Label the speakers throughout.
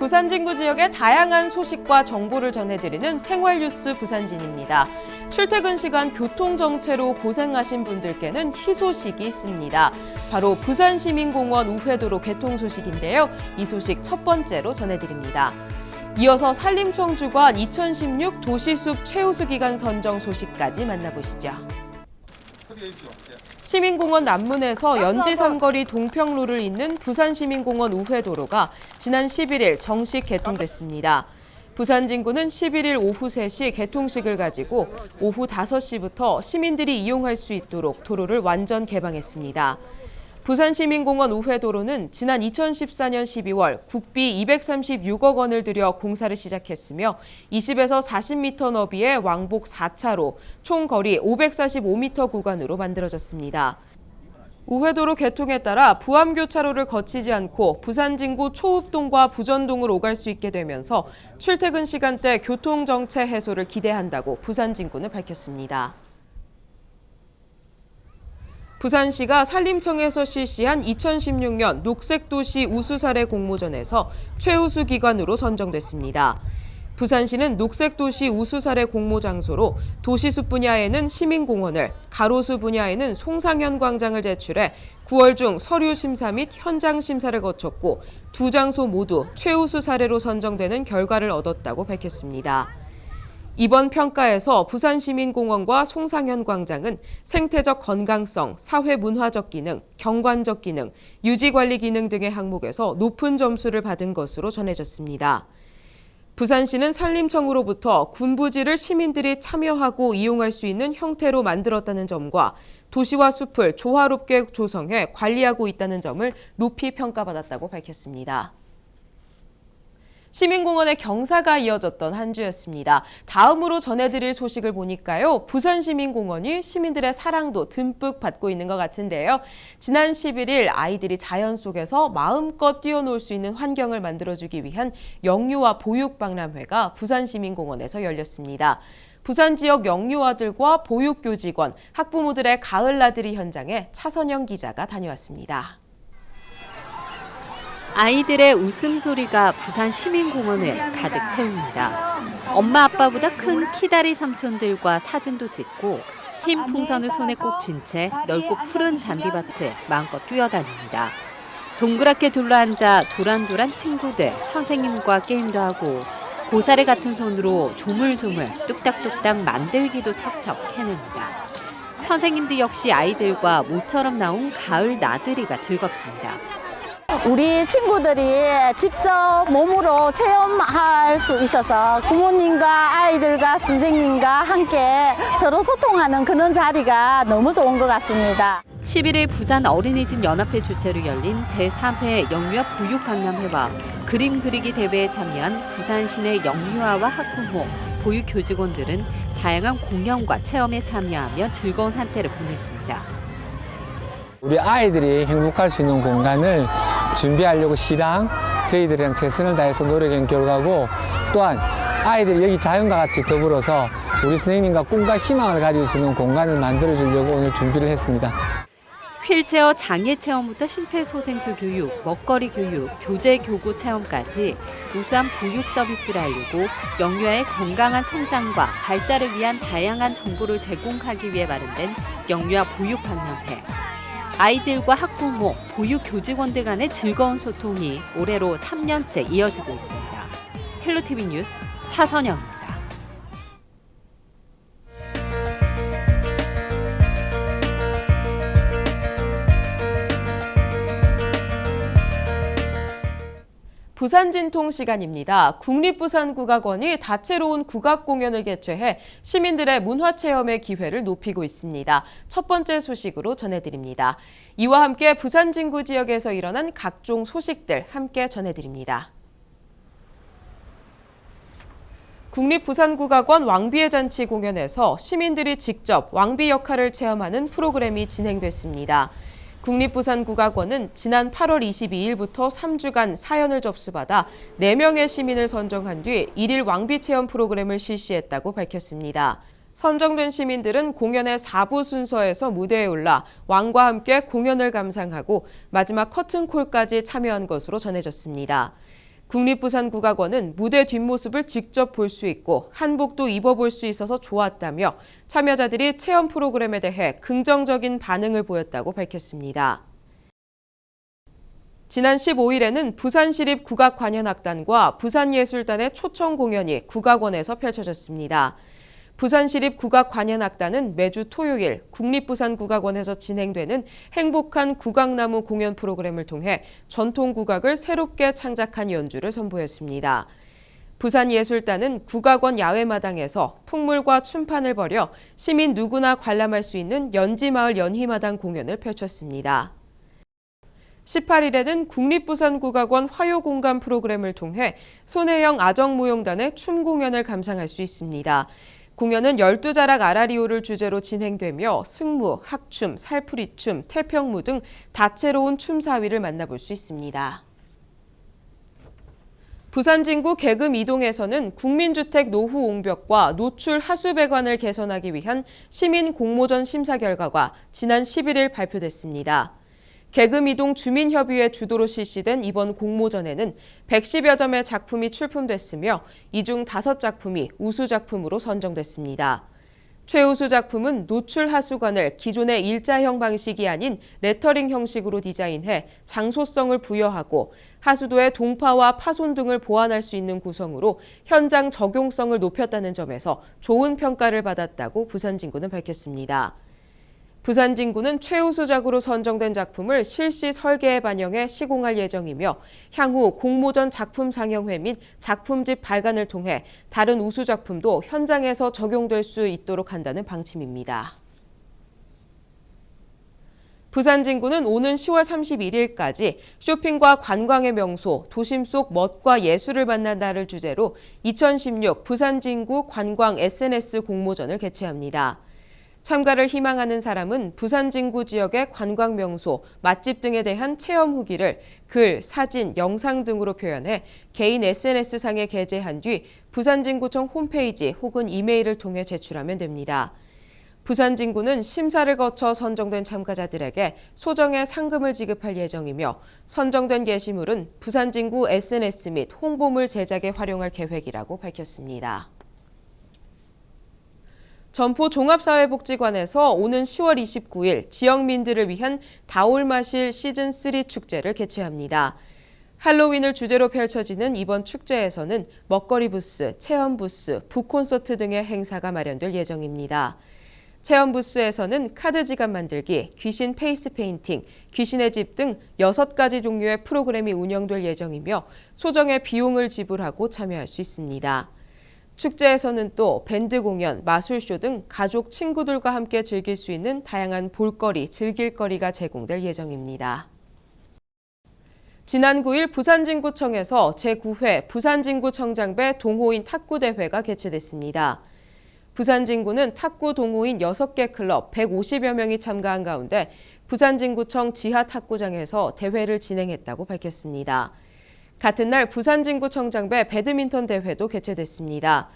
Speaker 1: 부산 진구 지역의 다양한 소식과 정보를 전해드리는 생활뉴스 부산진입니다. 출퇴근 시간 교통 정체로 고생하신 분들께는 희소식이 있습니다. 바로 부산시민공원 우회도로 개통 소식인데요. 이 소식 첫 번째로 전해드립니다. 이어서 산림청 주관 2016 도시숲 최우수 기간 선정 소식까지 만나보시죠. 시민공원 남문에서 연지 삼거리 동평로를 잇는 부산시민공원 우회도로가 지난 11일 정식 개통됐습니다. 부산 진구는 11일 오후 3시 개통식을 가지고 오후 5시부터 시민들이 이용할 수 있도록 도로를 완전 개방했습니다. 부산시민공원 우회도로는 지난 2014년 12월 국비 236억 원을 들여 공사를 시작했으며 20에서 40m 너비의 왕복 4차로 총 거리 545m 구간으로 만들어졌습니다. 우회도로 개통에 따라 부암교차로를 거치지 않고 부산 진구 초읍동과 부전동을 오갈 수 있게 되면서 출퇴근 시간대 교통 정체 해소를 기대한다고 부산 진구는 밝혔습니다. 부산시가 산림청에서 실시한 2016년 녹색도시 우수사례 공모전에서 최우수 기관으로 선정됐습니다. 부산시는 녹색도시 우수사례 공모 장소로 도시숲 분야에는 시민공원을, 가로수 분야에는 송상현 광장을 제출해 9월 중 서류 심사 및 현장 심사를 거쳤고 두 장소 모두 최우수 사례로 선정되는 결과를 얻었다고 밝혔습니다. 이번 평가에서 부산시민공원과 송상현 광장은 생태적 건강성, 사회문화적 기능, 경관적 기능, 유지관리 기능 등의 항목에서 높은 점수를 받은 것으로 전해졌습니다. 부산시는 산림청으로부터 군부지를 시민들이 참여하고 이용할 수 있는 형태로 만들었다는 점과 도시와 숲을 조화롭게 조성해 관리하고 있다는 점을 높이 평가받았다고 밝혔습니다. 시민공원의 경사가 이어졌던 한 주였습니다. 다음으로 전해드릴 소식을 보니까요. 부산시민공원이 시민들의 사랑도 듬뿍 받고 있는 것 같은데요. 지난 11일 아이들이 자연 속에서 마음껏 뛰어놀 수 있는 환경을 만들어주기 위한 영유아 보육박람회가 부산시민공원에서 열렸습니다. 부산 지역 영유아들과 보육교직원, 학부모들의 가을 나들이 현장에 차선영 기자가 다녀왔습니다.
Speaker 2: 아이들의 웃음소리가 부산 시민공원을 가득 채웁니다. 엄마 아빠보다 큰 키다리 삼촌들과 사진도 찍고 흰 풍선을 손에 꼭 쥔 채 넓고 푸른 잔디밭을 마음껏 뛰어다닙니다. 동그랗게 둘러앉아 도란도란 친구들, 선생님과 게임도 하고 고사리 같은 손으로 조물조물 뚝딱뚝딱 만들기도 척척 해냅니다. 선생님들 역시 아이들과 모처럼 나온 가을 나들이가 즐겁습니다.
Speaker 3: 우리 친구들이 직접 몸으로 체험할 수 있어서 부모님과 아이들과 선생님과 함께 서로 소통하는 그런 자리가 너무 좋은 것 같습니다.
Speaker 2: 11일 부산 어린이집 연합회 주최로 열린 제3회 영유아 보육 박람회와 그림 그리기 대회에 참여한 부산 시내 영유아와 학부모, 보육 교직원들은 다양한 공연과 체험에 참여하며 즐거운 한때를 보냈습니다.
Speaker 4: 우리 아이들이 행복할 수 있는 공간을 준비하려고 시랑 저희들이랑 최선을 다해서 노력한 결과고 또한 아이들이 여기 자연과 같이 더불어서 우리 선생님과 꿈과 희망을 가질 수 있는 공간을 만들어 주려고 오늘 준비를 했습니다.
Speaker 2: 휠체어 장애 체험부터 심폐소생술 교육, 먹거리 교육, 교재 교구 체험까지 우수한 보육 서비스를 알리고 영유아의 건강한 성장과 발달을 위한 다양한 정보를 제공하기 위해 마련된 영유아 보육 박람회. 아이들과 학부모, 보육 교직원들 간의 즐거운 소통이 올해로 3년째 이어지고 있습니다. 헬로티비 뉴스 차선영
Speaker 1: 부산 진통 시간입니다. 국립부산국악원이 다채로운 국악 공연을 개최해 시민들의 문화 체험의 기회를 높이고 있습니다. 첫 번째 소식으로 전해드립니다. 이와 함께 부산 진구 지역에서 일어난 각종 소식들 함께 전해드립니다. 국립부산국악원 왕비의 잔치 공연에서 시민들이 직접 왕비 역할을 체험하는 프로그램이 진행됐습니다. 국립부산국악원은 지난 8월 22일부터 3주간 사연을 접수받아 4명의 시민을 선정한 뒤 1일 왕비 체험 프로그램을 실시했다고 밝혔습니다. 선정된 시민들은 공연의 4부 순서에서 무대에 올라 왕과 함께 공연을 감상하고 마지막 커튼콜까지 참여한 것으로 전해졌습니다. 국립부산국악원은 무대 뒷모습을 직접 볼 수 있고 한복도 입어볼 수 있어서 좋았다며 참여자들이 체험 프로그램에 대해 긍정적인 반응을 보였다고 밝혔습니다. 지난 15일에는 부산시립 국악관현악단과 부산예술단의 초청 공연이 국악원에서 펼쳐졌습니다. 부산시립 국악관현악단은 매주 토요일 국립부산국악원에서 진행되는 행복한 국악나무 공연 프로그램을 통해 전통 국악을 새롭게 창작한 연주를 선보였습니다. 부산예술단은 국악원 야외마당에서 풍물과 춤판을 벌여 시민 누구나 관람할 수 있는 연지마을 연희마당 공연을 펼쳤습니다. 18일에는 국립부산국악원 화요공간 프로그램을 통해 손혜영 아정무용단의 춤 공연을 감상할 수 있습니다. 공연은 12자락 아라리오를 주제로 진행되며 승무, 학춤, 살풀이춤, 태평무 등 다채로운 춤 사위를 만나볼 수 있습니다. 부산 진구 계금 이동에서는 국민주택 노후 옹벽과 노출 하수 배관을 개선하기 위한 시민 공모전 심사 결과가 지난 11일 발표됐습니다. 계금이동 주민협의회 주도로 실시된 이번 공모전에는 110여 점의 작품이 출품됐으며 이 중 5작품이 우수작품으로 선정됐습니다. 최우수 작품은 노출 하수관을 기존의 일자형 방식이 아닌 레터링 형식으로 디자인해 장소성을 부여하고 하수도의 동파와 파손 등을 보완할 수 있는 구성으로 현장 적용성을 높였다는 점에서 좋은 평가를 받았다고 부산진구는 밝혔습니다. 부산진구는 최우수작으로 선정된 작품을 실시 설계에 반영해 시공할 예정이며 향후 공모전 작품 상영회 및 작품집 발간을 통해 다른 우수 작품도 현장에서 적용될 수 있도록 한다는 방침입니다. 부산진구는 오는 10월 31일까지 쇼핑과 관광의 명소, 도심 속 멋과 예술을 만난다를 주제로 2016 부산진구 관광 SNS 공모전을 개최합니다. 참가를 희망하는 사람은 부산 진구 지역의 관광 명소, 맛집 등에 대한 체험 후기를 글, 사진, 영상 등으로 표현해 개인 SNS상에 게재한 뒤 부산 진구청 홈페이지 혹은 이메일을 통해 제출하면 됩니다. 부산 진구는 심사를 거쳐 선정된 참가자들에게 소정의 상금을 지급할 예정이며 선정된 게시물은 부산 진구 SNS 및 홍보물 제작에 활용할 계획이라고 밝혔습니다. 점포 종합사회복지관에서 오는 10월 29일 지역민들을 위한 다올마실 시즌3 축제를 개최합니다. 할로윈을 주제로 펼쳐지는 이번 축제에서는 먹거리 부스, 체험 부스, 북콘서트 등의 행사가 마련될 예정입니다. 체험 부스에서는 카드 지갑 만들기, 귀신 페이스 페인팅, 귀신의 집 등 6가지 종류의 프로그램이 운영될 예정이며 소정의 비용을 지불하고 참여할 수 있습니다. 축제에서는 또 밴드 공연, 마술쇼 등 가족, 친구들과 함께 즐길 수 있는 다양한 볼거리, 즐길거리가 제공될 예정입니다. 지난 9일 부산진구청에서 제9회 부산진구청장배 동호인 탁구대회가 개최됐습니다. 부산진구는 탁구 동호인 6개 클럽 150여 명이 참가한 가운데 부산진구청 지하 탁구장에서 대회를 진행했다고 밝혔습니다. 같은 날 부산진구청장배 배드민턴 대회도 개최됐습니다.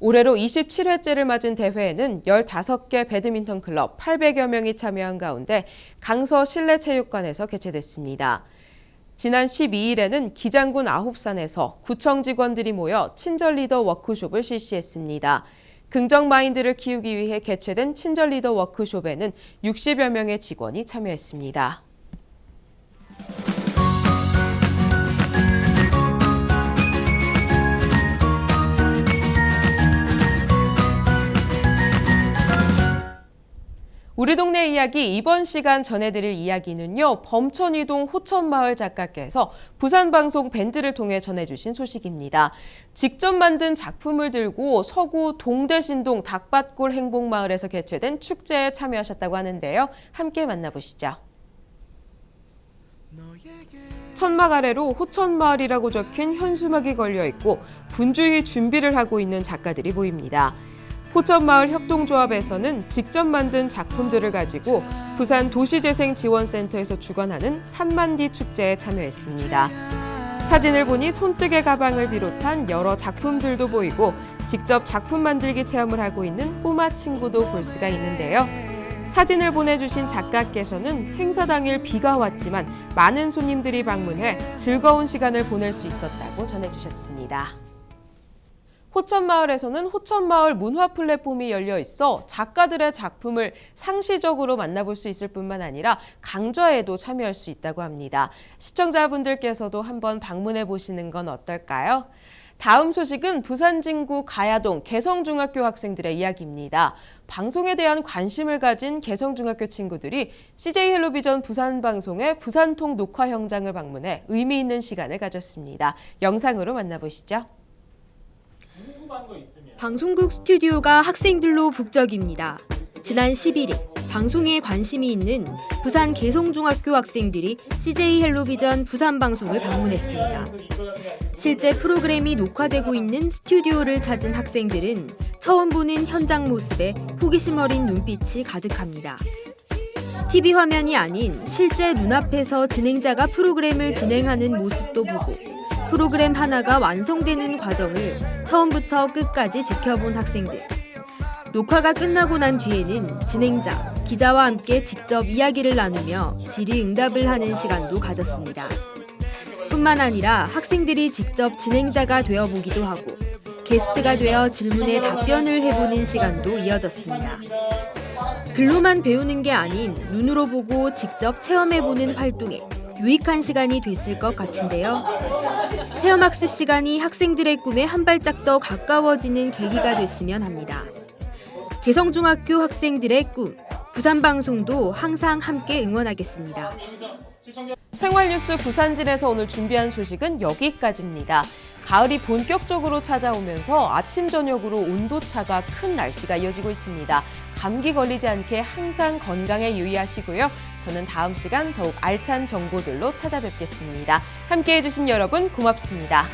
Speaker 1: 올해로 27회째를 맞은 대회에는 15개 배드민턴 클럽 800여 명이 참여한 가운데 강서 실내체육관에서 개최됐습니다. 지난 12일에는 기장군 아홉산에서 구청 직원들이 모여 친절 리더 워크숍을 실시했습니다. 긍정 마인드를 키우기 위해 개최된 친절 리더 워크숍에는 60여 명의 직원이 참여했습니다. 우리 동네 이야기 이번 시간 전해드릴 이야기는요. 범천이동 호천마을 작가께서 부산방송 밴드를 통해 전해주신 소식입니다. 직접 만든 작품을 들고 서구 동대신동 닭밭골 행복마을에서 개최된 축제에 참여하셨다고 하는데요. 함께 만나보시죠. 천막 아래로 호천마을이라고 적힌 현수막이 걸려 있고 분주히 준비를 하고 있는 작가들이 보입니다. 호천마을 협동조합에서는 직접 만든 작품들을 가지고 부산 도시재생지원센터에서 주관하는 산만디 축제에 참여했습니다. 사진을 보니 손뜨개 가방을 비롯한 여러 작품들도 보이고 직접 작품 만들기 체험을 하고 있는 꼬마 친구도 볼 수가 있는데요. 사진을 보내주신 작가께서는 행사 당일 비가 왔지만 많은 손님들이 방문해 즐거운 시간을 보낼 수 있었다고 전해주셨습니다. 호천마을에서는 호천마을 문화 플랫폼이 열려 있어 작가들의 작품을 상시적으로 만나볼 수 있을 뿐만 아니라 강좌에도 참여할 수 있다고 합니다. 시청자분들께서도 한번 방문해 보시는 건 어떨까요? 다음 소식은 부산 진구 가야동 개성중학교 학생들의 이야기입니다. 방송에 대한 관심을 가진 개성중학교 친구들이 CJ 헬로비전 부산 방송의 부산통 녹화 현장을 방문해 의미 있는 시간을 가졌습니다. 영상으로 만나보시죠.
Speaker 5: 방송국 스튜디오가 학생들로 북적입니다. 지난 11일 방송에 관심이 있는 부산 개성중학교 학생들이 CJ 헬로비전 부산 방송을 방문했습니다. 실제 프로그램이 녹화되고 있는 스튜디오를 찾은 학생들은 처음 보는 현장 모습에 호기심 어린 눈빛이 가득합니다. TV 화면이 아닌 실제 눈앞에서 진행자가 프로그램을 진행하는 모습도 보고 프로그램 하나가 완성되는 과정을 처음부터 끝까지 지켜본 학생들. 녹화가 끝나고 난 뒤에는 진행자, 기자와 함께 직접 이야기를 나누며 질의응답을 하는 시간도 가졌습니다. 뿐만 아니라 학생들이 직접 진행자가 되어 보기도 하고 게스트가 되어 질문에 답변을 해보는 시간도 이어졌습니다. 글로만 배우는 게 아닌 눈으로 보고 직접 체험해보는 활동에 유익한 시간이 됐을 것 같은데요. 체험학습 시간이 학생들의 꿈에 한 발짝 더 가까워지는 계기가 됐으면 합니다. 개성중학교 학생들의 꿈, 부산방송도 항상 함께 응원하겠습니다.
Speaker 1: 생활뉴스 부산진에서 오늘 준비한 소식은 여기까지입니다. 가을이 본격적으로 찾아오면서 아침 저녁으로 온도차가 큰 날씨가 이어지고 있습니다. 감기 걸리지 않게 항상 건강에 유의하시고요. 저는 다음 시간 더욱 알찬 정보들로 찾아뵙겠습니다. 함께 해주신 여러분 고맙습니다.